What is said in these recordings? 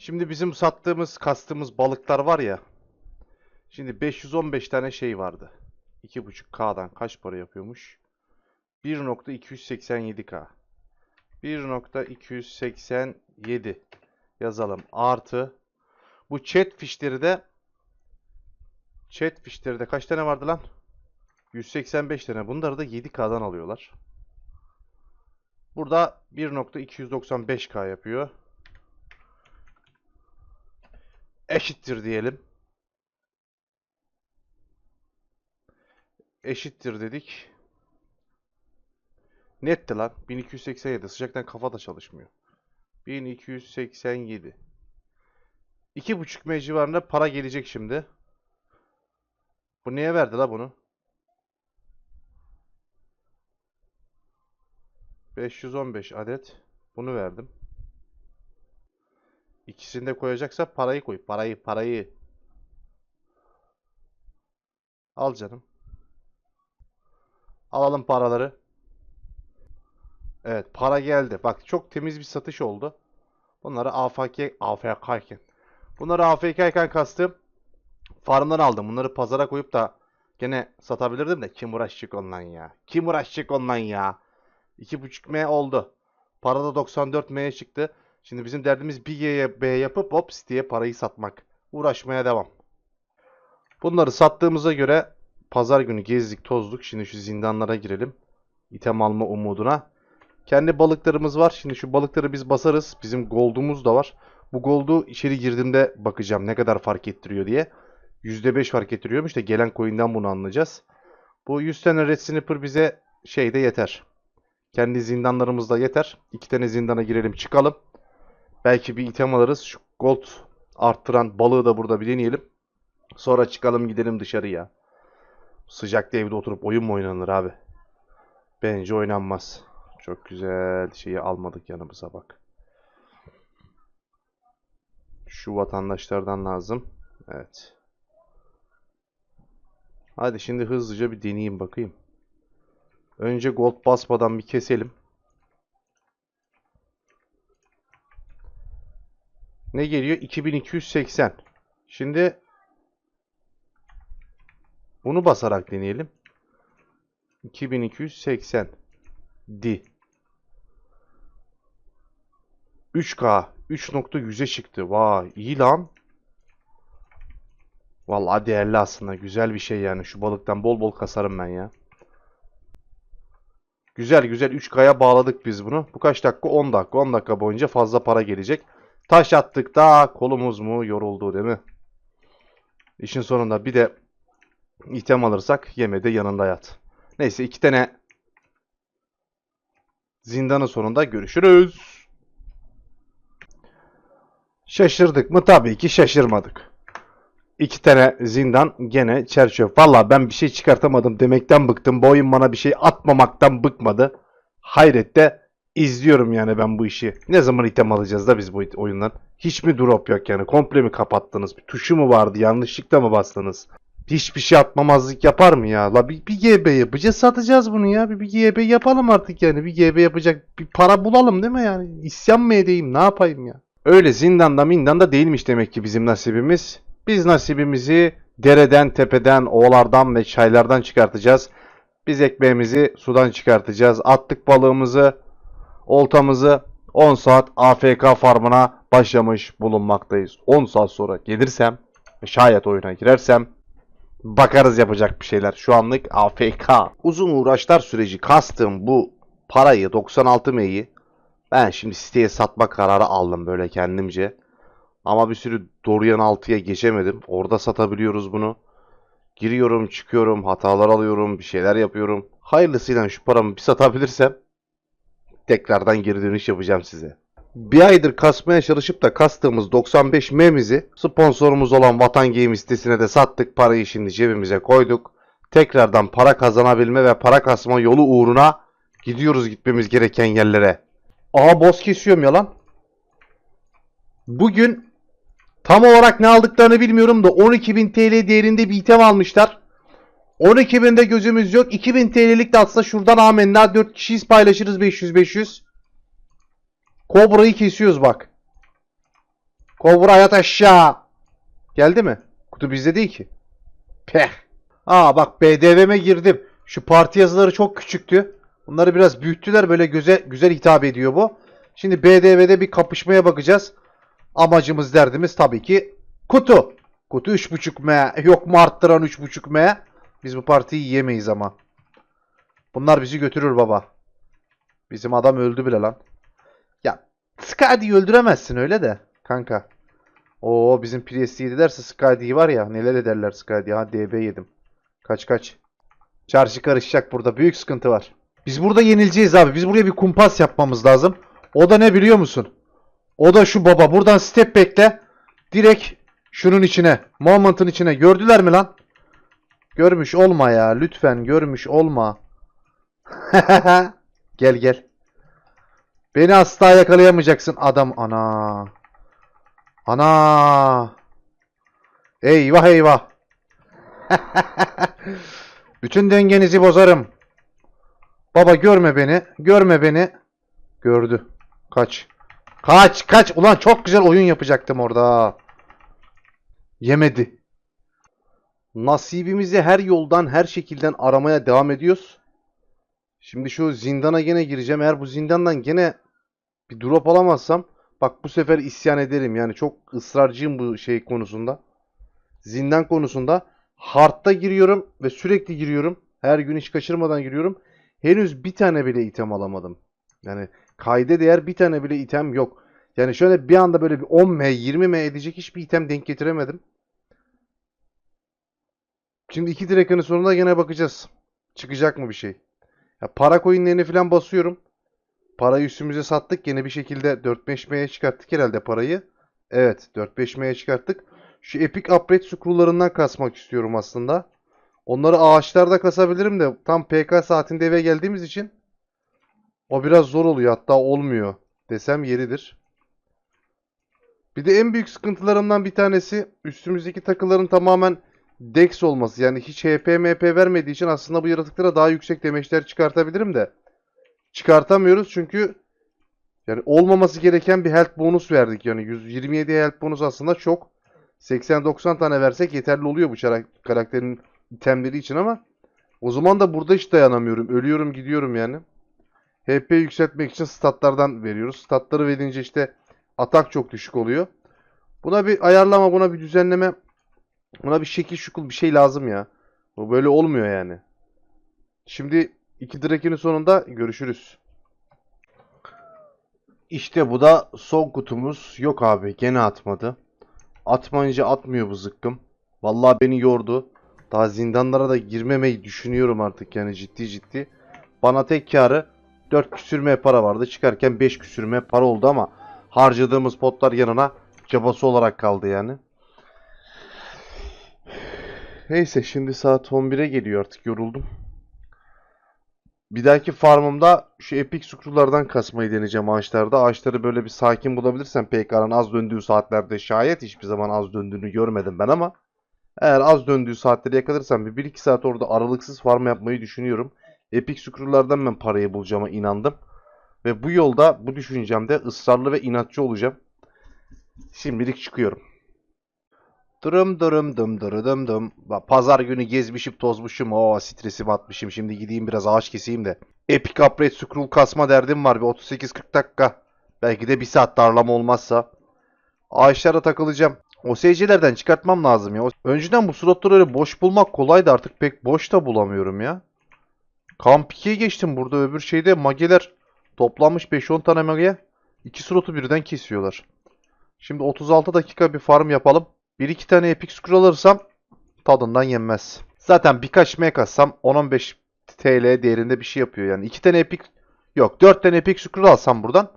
Şimdi bizim sattığımız, kastığımız balıklar var ya. Şimdi 515 tane şey vardı. 2.5K'dan kaç para yapıyormuş? 1.287K. 1.287 yazalım. Artı bu chat fişleri de chat fişleri de kaç tane vardı lan? 185 tane. Bunları da 7K'dan alıyorlar. Burada 1.295K yapıyor. Eşittir diyelim. Eşittir dedik. Netti lan. 1287. Sıcaktan kafa da çalışmıyor. 1287. 2.5 M civarında para gelecek şimdi. Bu neye verdi la bunu? 515 adet. Bunu verdim. İkisini de koyacaksa parayı koy. Parayı, parayı. Al canım. Alalım paraları. Evet, para geldi. Bak çok temiz bir satış oldu. Bunları AFK, AFK'yken. Bunları AFK'yken kastım. Farmdan aldım. Bunları pazara koyup da gene satabilirdim de kim uğraşacak ondan ya? Kim uğraşacak ondan ya? 2.5M oldu. Para da 94M'ye çıktı. Şimdi bizim derdimiz bir G'ye B yapıp hop siteye parayı satmak. Uğraşmaya devam. Bunları sattığımıza göre pazar günü gezdik tozduk. Şimdi şu zindanlara girelim. İtem alma umuduna. Kendi balıklarımız var. Şimdi şu balıkları biz basarız. Bizim gold'umuz da var. Bu gold'u içeri girdiğimde bakacağım ne kadar fark ettiriyor diye. %5 fark ettiriyormuş da gelen coin'den bunu anlayacağız. Bu 100 tane red snipper bize şeyde yeter. Kendi zindanlarımızda yeter. İki tane zindana girelim çıkalım. Belki bir item alırız. Şu gold arttıran balığı da burada bir deneyelim. Sonra çıkalım gidelim dışarıya. Sıcakta evde oturup oyun mu oynanır abi? Bence oynanmaz. Çok güzel şeyi almadık yanımıza bak. Şu vatandaşlardan lazım. Evet. Hadi şimdi hızlıca bir deneyeyim bakayım. Önce gold basmadan bir keselim. Ne geliyor? 2280. Şimdi bunu basarak deneyelim. 2280 di. 3K 3.100'e çıktı. Vay iyi lan. Vallahi değerli aslında. Güzel bir şey yani. Şu balıktan bol bol kasarım ben ya. Güzel güzel 3K'ya bağladık biz bunu. Bu kaç dakika? 10 dakika. 10 dakika boyunca fazla para gelecek. Taş attık da kolumuz mu yoruldu değil mi? İşin sonunda bir de item alırsak yeme de yanında yat. Neyse iki tane zindanın sonunda görüşürüz. Şaşırdık mı? Tabii ki şaşırmadık. İki tane zindan gene çerçöp. Valla ben bir şey çıkartamadım demekten bıktım. Bu oyun bana bir şey atmamaktan bıkmadı. Hayrette izliyorum yani ben bu işi. Ne zaman item alacağız da biz bu oyundan? Hiç mi drop yok yani? Komple mi kapattınız? Bir tuşu mu vardı? Yanlışlıkla mı bastınız? Hiçbir şey atmamazlık yapar mı ya? La bir, bir GB yapacağız satacağız bunu ya. Bir, bir GB yapalım artık yani. Bir GB yapacak bir para bulalım değil mi yani? İsyan mı edeyim ne yapayım ya? Öyle zindanda mindanda değilmiş demek ki bizim nasibimiz. Biz nasibimizi dereden, tepeden, oğlardan ve çaylardan çıkartacağız. Biz ekmeğimizi sudan çıkartacağız. Attık balığımızı, oltamızı 10 saat AFK farmına başlamış bulunmaktayız. 10 saat sonra gelirsem şayet oyuna girersem bakarız yapacak bir şeyler. Şu anlık AFK. Uzun uğraşlar süreci kastım bu parayı 96 M'yi ben şimdi siteye satma kararı aldım böyle kendimce. Ama bir sürü Dorian 6'ya geçemedim. Orada satabiliyoruz bunu. Giriyorum, çıkıyorum, hatalar alıyorum, bir şeyler yapıyorum. Hayırlısıyla şu paramı bir satabilirsem tekrardan geri dönüş yapacağım size. Bir aydır kasmaya çalışıp da kastığımız 95 memizi sponsorumuz olan Vatan Game sitesine de sattık. Parayı şimdi cebimize koyduk. Tekrardan para kazanabilme ve para kasma yolu uğruna gidiyoruz gitmemiz gereken yerlere. Aa boss kesiyorum ya lan. Bugün tam olarak ne aldıklarını bilmiyorum da 12.000 TL değerinde bir item almışlar. 12.000'de gözümüz yok. 2000 TL'lik de atsa şuradan amenna 4 kişiyiz paylaşırız 500-500. Kobra'yı kesiyoruz bak. Kovra yat aşağı. Geldi mi? Kutu bizde değil ki. Peh. Aa bak BDV'me girdim. Şu parti yazıları çok küçüktü. Bunları biraz büyüttüler. Böyle güzel, güzel hitap ediyor bu. Şimdi BDV'de bir kapışmaya bakacağız. Amacımız derdimiz tabii ki kutu. Kutu 3.5M. Yok mu arttıran 3.5M? Biz bu partiyi yiyemeyiz ama. Bunlar bizi götürür baba. Bizim adam öldü bile lan. Ya Skadi'yi öldüremezsin öyle de kanka. Oo bizim Priest'i yedilerse Skadi'yi var ya neler ederler Skadi'yi. Ha DB yedim. Kaç kaç. Çarşı karışacak burada. Büyük sıkıntı var. Biz burada yenileceğiz abi. Biz buraya bir kumpas yapmamız lazım. O da ne biliyor musun? O da şu baba. Buradan step bekle. Direkt şunun içine. Moment'ın içine. Gördüler mi lan? Görmüş olma ya. Lütfen görmüş olma. gel gel. Beni asla yakalayamayacaksın adam. Ana. Ana. Eyvah eyvah. Bütün dengenizi bozarım. Baba görme beni. Görme beni. Gördü. Kaç. Kaç kaç. Ulan çok güzel oyun yapacaktım orada. Yemedi. Nasibimizi her yoldan her şekilden aramaya devam ediyoruz. Şimdi şu zindana gene gireceğim. Eğer bu zindandan gene bir drop alamazsam bak bu sefer isyan ederim. Yani çok ısrarcıyım bu şey konusunda. Zindan konusunda. Hard'da giriyorum ve sürekli giriyorum. Her gün hiç kaçırmadan giriyorum. Henüz bir tane bile item alamadım. Yani kayda değer bir tane bile item yok. Yani şöyle bir anda böyle bir 10M 20M edecek hiçbir item denk getiremedim. Şimdi iki direkanın sonunda gene bakacağız. Çıkacak mı bir şey? Ya para coinlerini falan basıyorum. Parayı üstümüze sattık. Gene bir şekilde 4-5M'ye çıkarttık herhalde parayı. Evet 4-5M'ye çıkarttık. Şu Epic Upgrade scroll'larından kasmak istiyorum aslında. Onları ağaçlarda kasabilirim de tam PK saatinde eve geldiğimiz için o biraz zor oluyor. Hatta olmuyor desem yeridir. Bir de en büyük sıkıntılarımdan bir tanesi üstümüzdeki takıların tamamen Dex olması. Yani hiç HP MP vermediği için aslında bu yaratıklara daha yüksek demeçler çıkartabilirim de. Çıkartamıyoruz çünkü yani olmaması gereken bir health bonus verdik. Yani 127 health bonus aslında çok. 80-90 tane versek yeterli oluyor bu karakterin itemleri için ama o zaman da burada hiç dayanamıyorum. Ölüyorum gidiyorum yani. HP yükseltmek için statlardan veriyoruz. Statları verince işte atak çok düşük oluyor. Buna bir ayarlama, buna bir düzenleme, buna bir şekil şukul bir şey lazım ya. Bu böyle olmuyor yani. Şimdi iki direkin sonunda görüşürüz. İşte bu da son kutumuz. Yok abi gene atmadı. Atmayınca atmıyor bu zıkkım. Vallahi beni yordu. Daha zindanlara da girmemeyi düşünüyorum artık yani ciddi ciddi. Bana tek karı 4 küsürme para vardı. Çıkarken 5 küsürme para oldu ama harcadığımız potlar yanına cabası olarak kaldı yani. Neyse şimdi saat 11'e geliyor artık yoruldum. Bir dahaki farmımda şu epic scroll'lardan kasmayı deneyeceğim ağaçlarda. Ağaçları böyle bir sakin bulabilirsem PK'nın az döndüğü saatlerde şayet hiçbir zaman az döndüğünü görmedim ben ama eğer az döndüğü saatleri yakalırsam bir 1-2 saat orada aralıksız farm yapmayı düşünüyorum. Epic scroll'lardan ben parayı bulacağıma inandım. Ve bu yolda bu düşüncemde ısrarlı ve inatçı olacağım. Şimdilik çıkıyorum. Dırım dırım dım dırı dım dım. Pazar günü gezmişim tozmuşum. Oo stresimi atmışım. Şimdi gideyim biraz ağaç keseyim de. Epic Upgrade Scroll kasma derdim var. Bir 38-40 dakika. Belki de bir saat darlama olmazsa. Ağaçlara takılacağım. O SC'lerden çıkartmam lazım ya. Önceden bu slotları boş bulmak kolaydı. Artık pek boş da bulamıyorum ya. Kamp 2'ye geçtim. Burada öbür şeyde mageler toplanmış 5-10 tane mage. İki slotu birden kesiyorlar. Şimdi 36 dakika bir farm yapalım. 1-2 tane epic scroll alırsam tadından yenmez. Zaten birkaç mek atsam 10-15 TL değerinde bir şey yapıyor yani. 2 tane epic yok 4 tane epic scroll alsam buradan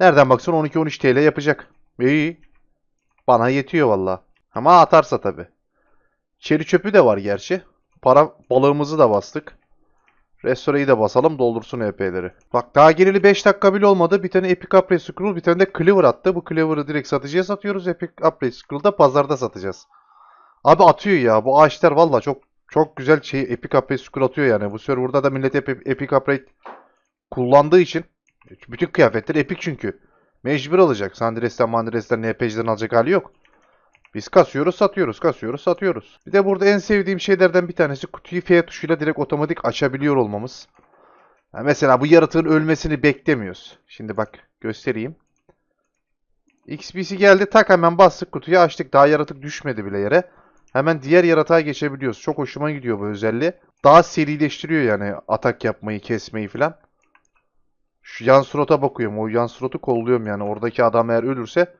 nereden baksan 12-13 TL yapacak. İyi. Bana yetiyor valla. Ama atarsa tabi. Çeri çöpü de var gerçi. Para balığımızı da bastık. Restore'yi de basalım doldursun EP'leri. Bak daha geleli 5 dakika bile olmadı. Bir tane Epic Upgrade Scroll bir tane de Cleaver attı. Bu Cleaver'ı direkt satıcıya satıyoruz. Epic Upgrade Scroll'u da pazarda satacağız. Abi atıyor ya. Bu ağaçlar valla çok çok güzel şey Epic Upgrade Scroll atıyor yani. Bu serverda da millet hep Epic Upgrade kullandığı için bütün kıyafetler Epic çünkü. Mecbur alacak. Sandres'ten Mandres'ten NPC'den alacak hali yok. Biz kasıyoruz satıyoruz kasıyoruz satıyoruz. Bir de burada en sevdiğim şeylerden bir tanesi kutuyu F tuşuyla direkt otomatik açabiliyor olmamız. Ha, mesela bu yaratığın ölmesini beklemiyoruz. Şimdi bak göstereyim. XP'si geldi tak hemen bastık kutuyu açtık. Daha yaratık düşmedi bile yere. Hemen diğer yaratığa geçebiliyoruz. Çok hoşuma gidiyor bu özelliği. Daha serileştiriyor yani atak yapmayı, kesmeyi falan. Şu yan surata bakıyorum. O yan suratı kolluyorum yani. Oradaki adam eğer ölürse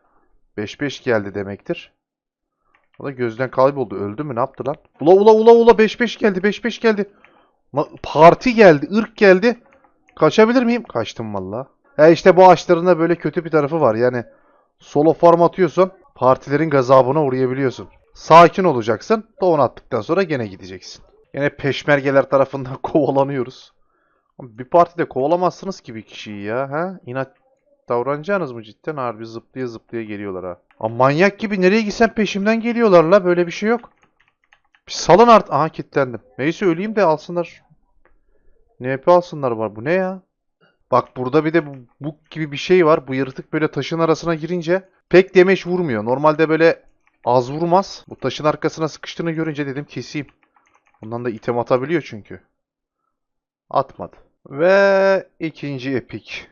5-5 geldi demektir. O da gözden kayboldu. Öldü mü? Ne yaptı lan? Ula ula ula ula 5-5 geldi. 5-5 geldi. Parti geldi. ırk geldi. Kaçabilir miyim? Kaçtım valla. Ya işte bu ağaçların da böyle kötü bir tarafı var. Yani solo farm atıyorsan partilerin gazabına uğrayabiliyorsun. Sakin olacaksın. Doğun attıktan sonra gene gideceksin. Yine peşmergeler tarafından kovalanıyoruz. Bir partide kovalamazsınız ki bir kişiyi ya. Ha? İnat davranacaksınız mı cidden? Harbi zıplaya zıplaya geliyorlar ha. Ama manyak gibi nereye gitsen peşimden geliyorlar la. Böyle bir şey yok. Bir salın art. Aha kilitlendim. Neyse öleyim de alsınlar. NP alsınlar var. Bu ne ya? Bak burada bir de bu, bu gibi bir şey var. Bu yaratık böyle taşın arasına girince pek demeç vurmuyor. Normalde böyle az vurmaz. Bu taşın arkasına sıkıştığını görünce dedim keseyim. Bundan da item atabiliyor çünkü. Atmadı. Ve ikinci epik.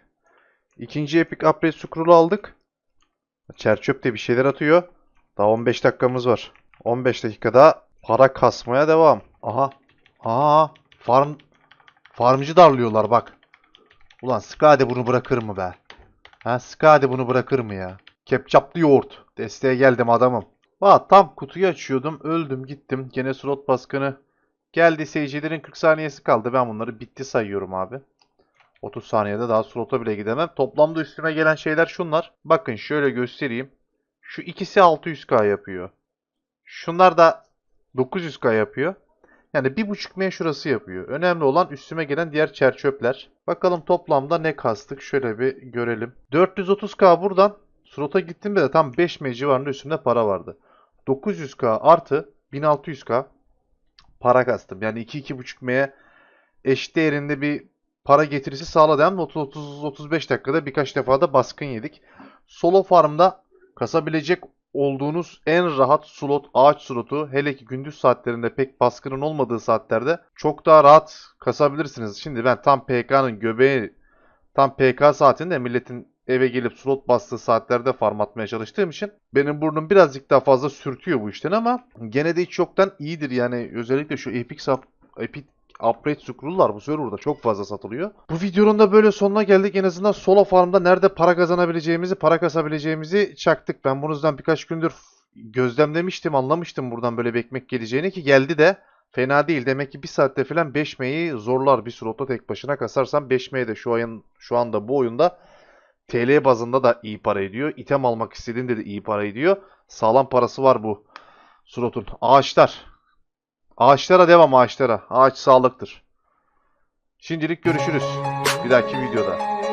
İkinci epik upgrade scroll'u aldık. Çerçöp de bir şeyler atıyor. Daha 15 dakikamız var. 15 dakikada para kasmaya devam. Aha. Aha. Farm farmcı darlıyorlar bak. Ulan Skade bunu bırakır mı be? Ha Skade bunu bırakır mı ya? Kepçaplı yoğurt. Desteğe geldim adamım. Valla tam kutuyu açıyordum. Öldüm gittim. Gene slot baskını geldi. Seyircilerin 40 saniyesi kaldı. Ben bunları bitti sayıyorum abi. 30 saniyede daha slota bile gidemem. Toplamda üstüme gelen şeyler şunlar. Bakın şöyle göstereyim. Şu ikisi 600k yapıyor. Şunlar da 900k yapıyor. Yani 1.5 M şurası yapıyor. Önemli olan üstüme gelen diğer çerçöpler. Bakalım toplamda ne kastık? Şöyle bir görelim. 430k buradan. Slota gittiğimde de tam 5 M civarında üstümde para vardı. 900k artı 1600k para kastım. Yani 2-2.5 M'ye eş değerinde bir para getirisi sağladı. Hem 30-35 dakikada birkaç defa da baskın yedik. Solo farmda kasabilecek olduğunuz en rahat slot ağaç slotu hele ki gündüz saatlerinde pek baskının olmadığı saatlerde çok daha rahat kasabilirsiniz. Şimdi ben tam PK'nın göbeği tam PK saatinde milletin eve gelip slot bastığı saatlerde farm atmaya çalıştığım için benim burnum birazcık daha fazla sürtüyor bu işten ama gene de hiç yoktan iyidir yani özellikle şu Epic, Sap- Epic Upgrade scroll'lar bu serverda çok fazla satılıyor. Bu videonun da böyle sonuna geldik. En azından solo farmda nerede para kazanabileceğimizi, para kasabileceğimizi çaktık. Ben bunu yüzden birkaç gündür gözlemlemiştim, anlamıştım buradan böyle bir ekmek geleceğini ki geldi de fena değil. Demek ki bir saatte falan 5 M'yi zorlar bir slotta tek başına kasarsam 5 M de şu ayın şu anda bu oyunda TL bazında da iyi para ediyor. İtem almak istediğinde de iyi para ediyor. Sağlam parası var bu slotun. Ağaçlar. Ağaçlara devam ağaçlara. Ağaç sağlıktır. Şimdilik görüşürüz. Bir dahaki videoda.